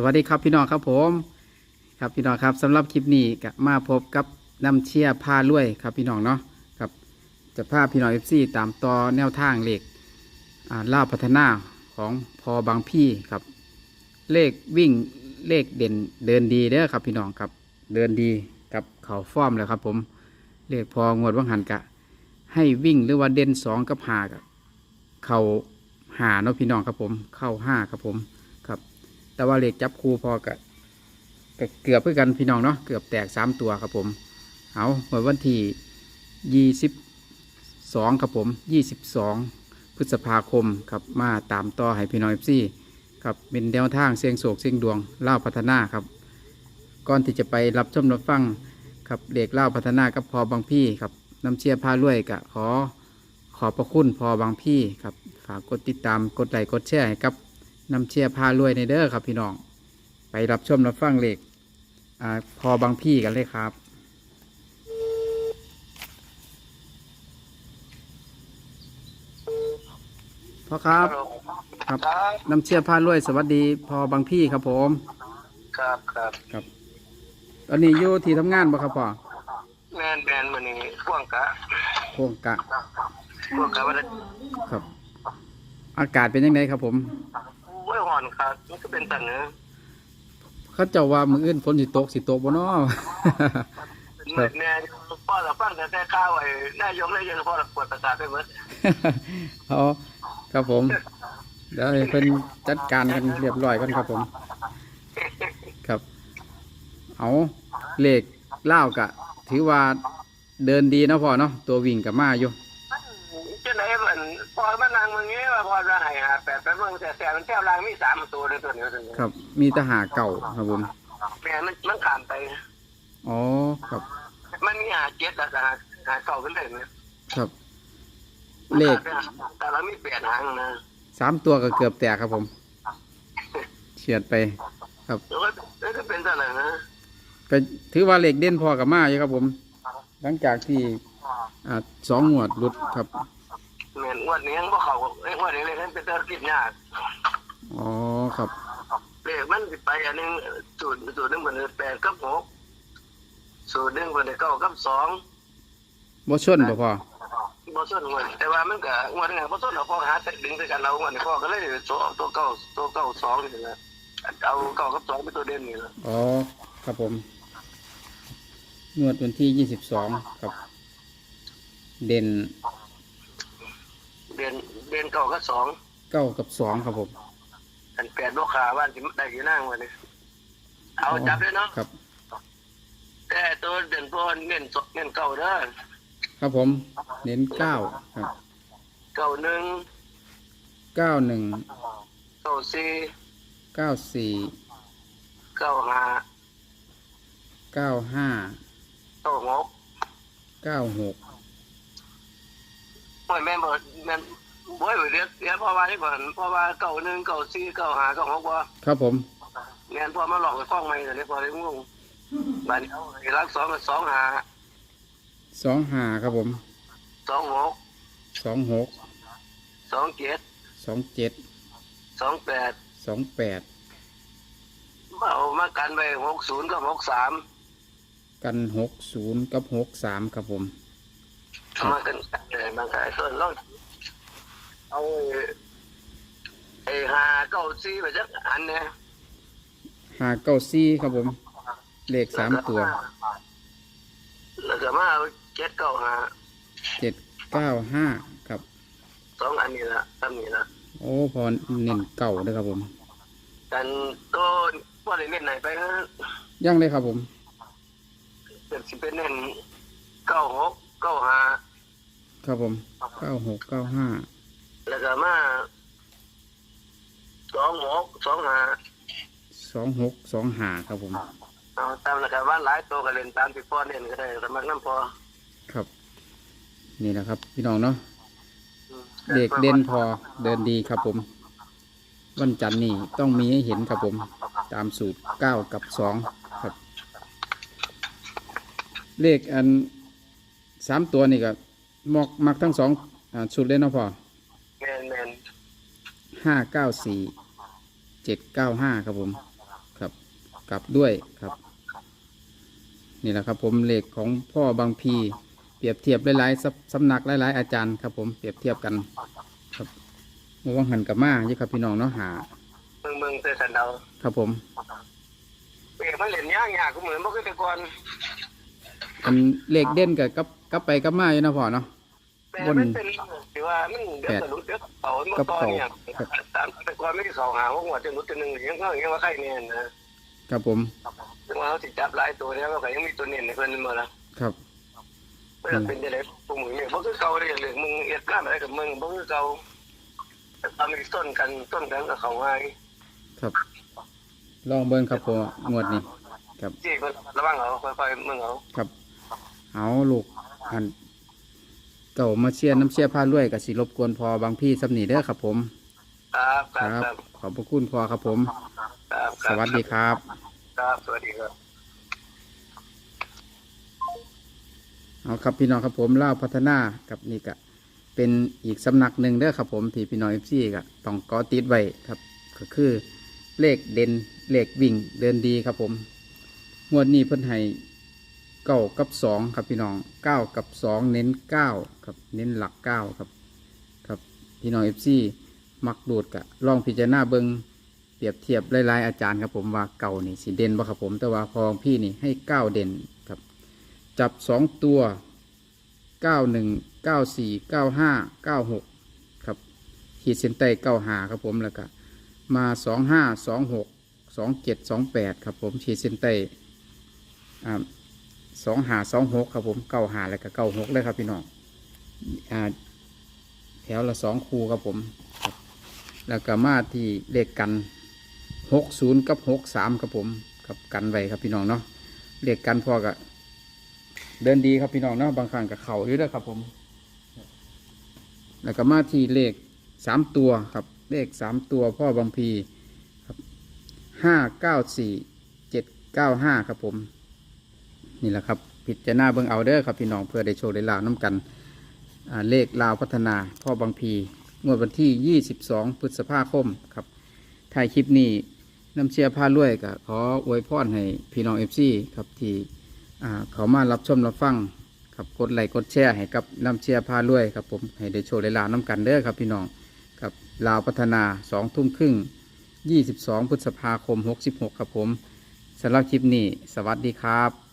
สวัสดีครับพี่น้องครับผม ครับพี่น้องครับสำหรับคลิปนี้ก็มาพบกับน้ำเชียร์พาลุยครับพี่น้องเนาะครับจะพาพี่น้องเอฟซีตามต่อแนวทางเลขอ่าล่าพัฒนาของพอบางพี่ครับ เลขวิ่งเลขเด่นเดินดีเด้อครับพี่น้องครับเดินดีกับเขาฟอร์มเลยครับผมเลขพองวดว่างหันกะ ให้วิ่งหรือว่าเด่นสองกับหากับเขาหาเนาะพี่น้องครับผม เข้าห้าครับผม แต่ว่าเหลขจับคูพอกับเกือบเพื่อกันพี่น้องเนาะเกือบแตกสามตัวครับผมเอาเมื่อวันที่ยี่สิบสองครับผมยี่สิบสองพฤษภาคมครับมาตามต่อให้พี่น้องเอฟซีครับเป็นแนวทางเสียงโศกเสียงดวงเล่าพัฒนาครับก่อนที่จะไปรับชมรับฟังครับเด็กเล่าพัฒนากับพอบางพี่ครับน้ำเชียร์พาลุยกะขอขอบพระคุณพอบางพี่ครับฝากกดติดตามกดไลค์กดแชร์ให้กับ นำเชียร์พารวยในเด้อครับพี่น้อง ไปรับชมรับฟังเลขอ่าพอบางพี่กันเลยครับ พ่อครับครับ ครับนำเชียร์พารวยสวัสดีพอบางพี่ครับผม ครับครับครับ ตอนนี้อยู่ที่ทำงานบ่ครับพ่อแมนแมนมันนี่พ่วงกะโครงกะพ่วงกะว่าครับ อากาศเป็นยังไงครับผม โอ้ยหอนครับมันก็เป็นตันเนื้อเขาเจ้าว่ามืออื่นฝนสิตกสิตกบ่เนาะครับแม่พ่อเราฟังแต่แต่ข้าวไอ้นายกเลยยังพ่อเราปวดประสาทไปหมดเอาครับผม เดี๋ยวให้เพิ่นจัดการกันเรียบร้อยกันครับผม ครับ เอาเลขเล่าวกะ ถือว่าเดินดีเนาะพ่อเนาะตัววิ่งกับมาอยู่ จะไหนมันพอมันนางมึงงี้ว่าพอจะให้หา แปดแปดเมืองแต่แต่มันแถวรางมีสามตัวในตัวนี้ครับ มีทหารเก่าครับผมแม่มันมันขามไป อ๋อครับ มันมีหาเจ็ดแล้วก็หาหาเก่าขึ้นเลยเนี่ยครับ เลข แต่เรามีแปดหางนะสามตัวก็เกือบแตกครับผม เฉียดไป ครับแล้วก็แล้วก็เป็นอะไรนะก็ถือว่าเลขเด่นพอกับมาอยู่ครับผม หลังจากที่อ่าสองงวดหลุดครับเหมือน งวดนี้ยังบ่เขาเอ้ยงวดนี้เลยเป็นตัวคิดยากอ๋อครับเลขมันสิไปอันหนึงสูตรสูตรหนึงเป็นแปดกับหกสูตรหนึงเป็นเก้ากับสองบ่ชนบ่พอบ่ส่วนงวดแต่ว่ามันก็งวดนี้บ่ส่วนเราพอหาแต่ดึงด้วยกันเรางวดนี้พอก็เลยตัวตัวเก้าตัวเก้าสองนี่นะเอาเก้ากับสองเป็นตัวเด่นนี่นะอ๋อครับผมงวดวันที่ยี่สิบสองครับ เด่น เด่นเด่นเก้ากับสองเก้ากับสองครับผมอันแปดลูกค้าว่าสิได้กี่นั่งวันนี้เอาจับเลยเนาะครับ แต่ตัวเด่นพวกเน้นสเน้นเก้าเด้อครับผม เน้นเก้าครับเก้าหนึ่งเก้าหนึ่งเก้าสี่เก้าสี่เก้าห้าเก้าห้าเก้าหกเก้าหก โอ้ยแม่บอกแม่บ่อยเรียกเรียกพ่อว่าที่ก่อนพ่อว่าเก้าหนึ่งเก้าสี่เก้าห้าเก้าหกว่าครับผมแม่นพ่อมาหลอกไปฟ้องใหม่เลยพ่อเลยงงบัดนี้เอาไอ้รักสองกับสองห้าสองห้าครับผมสองหกสองหกสองเจ็ดสองเจ็ดสองแปดสองแปดเอามากันไปหกศูนย์กับหกสามกันหกศูนย์กับหกสามครับผม เอามากันเลยบางทีส่วนเราเอาไอ้หาเก้าสี่ไปจักอันเนี่ยหาเก้าสี่ครับผม เลขสามตัว แล้วก็มาเอาเจ็ดเก้าห้าเจ็ดเก้าห้าครับสองอันนี้ละทำนี้ละโอ้พอเน้นเก่าเลยครับผมกันตัวว่าได้เล่นไหนไปฮะยังเลยครับผมเป็นสิเป็นเล่นเก้าหกเก้าห้า ครับผมเก้าหกเก้าห้าแล้วก็มาสองหกสองห้าสองหกสองห้าครับผมเอาตามแล้วก็ว่าหลายตัวก็เล่นตามที่พ่อเล่นก็ได้สมัครน้ำพอครับ นี่แหละครับ พี่น้องเนาะอืมเด็กเด่นพอเดินดีครับผม วันจันทร์นี่ต้องมีให้เห็นครับผม ตามสูตรเก้ากับสองครับ เลขอันสามตัวนี่ก็ มอกมักทั้งสองอ่าชุดเลยเนาะพอแมนแมนห้าเก้าสี่เจ็ดเก้าห้าครับผมกลับด้วยครับ นี่แหละครับผมเลขของพ่อบางพีเปรียบเทียบหลายๆสำสำนักหลายๆอาจารย์ครับผมเปรียบเทียบกัน ครับเมื่อวังหันกับมาอยู่ครับพี่น้องเนาะหา เมืองเมืองเตสันเดาครับผม เอกมันเล่นยากยากก็เหมือนบ่เคยแต่ก่อน อันเลขเด่นกับกับกับไปกับมาอยู่นะพ่อเนาะแต่ บนมันเป็นที่ว่ามันเดี๋ยวสรุปเดี๋ยวเขาเมื่อตอนเนี่ยตามแต่ก่อนไม่ได้เขาหาว่าหัวจะนุดจะหนึ่งยังก็ยังว่าใครเนี่ยนะครับผมถึงว่าเขาติดจับหลายตัวแล้วก็ยังมีตัวเน้นในเพิ่นมาละครับเพื่อเป็นจะได้พวกมึงเนี่ยบ่คือเก่าเลยเรื่องมึงเอ็ดกล้ามอะไรกับมึงบ่คือเก่าแต่ตอนมีต้นกันต้นกันกับเขาง่ายครับ ลองเบิ้งครับผมงวดนี้ครับจี้เพิ่นระวังเอาค่อยๆมึงเอาครับ เอาลูกอัน เก่ามาเชียร์น้ำเชียร์ผ้าลวยกับสิรบกวนพอบางพี่สำนีเด้อครับ ผม ครับคครัรับ บ ขอบพระคุณพอครับผม ครับสวัสดีครับ ครับ สวัสดีครับ เอาครับพี่น้องครับผมเล่าวพัฒนากับนี่ก็เป็นอีกสำนักหนึ่งเด้อครับผมที่พี่น้องเอฟซีก็ต้องกอติดไว้ครับ ก็คือเลขเด่นเลขวิ่งเดินดีครับผมงวดนี้เพิ่นให้ เก้ากับสองครับพี่น้องเก้ากับสองเน้นเก้าครับเน้นหลักเก้าครับครับพี่น้องเอฟซีมักดูดกะลองพิจารณาเบิงเปรียบเทียบหลายๆอาจารย์ครับผมว่าเก่านี่สีเด่นบ่ครับผมแต่ว่าพองพี่นี่ให้เก้าเด่นครับจับสองตัวเก้าหนึ่งเก้าสี่เก้าห้าเก้าหกครับขีดเส้นใต้เก้าหาครับผมแล้วก็มาสองห้าสองหกสองเจ็ดสองแปดครับผมขีดเส้นใต้ สองหาสองหกครับผมเก้าหาแล้วก็เก้าหกเลยครับพี่น้องอ่าแถวละสองคูครับผม แล้วก็มาที่เลขกันหกศูนย์กับหกสามครับผมครับกันไว้ครับพี่น้องเนาะเลขกันพอกับเดินดีครับพี่น้องเนาะบางครั้งกับเข่าอยู่ด้วยครับผม แล้วก็มาที่เลขสามตัวครับ เลขสามตัวพ่อบางพีครับห้าเก้าสี่เจ็ดเก้าห้าครับผม นี่แหละครับพิจารณาเบิ่งเอาเด้อครับพี่น้องเพื่อได้โชว์ได้ลาวน้ำกันเลขลาวพัฒนาพ่อบางพีงวดวันที่ 22 พฤษภาคมครับถ่ายคลิปนี้น้ำเชียร์ผ้าลวยก็ขออวยพรให้พี่น้องเอฟซีครับที่เขามารับชมรับฟังครับกดไลค์กดแชร์ให้กับน้ำเชียร์พารวยครับผมให้ได้โชว์ได้ลาวน้ำกันเด้อครับพี่น้องกับลาวพัฒนาสองทุ่มครึ่ง 22 พฤษภาคม 66 ครับผมสำหรับคลิปนี้ สวัสดีครับ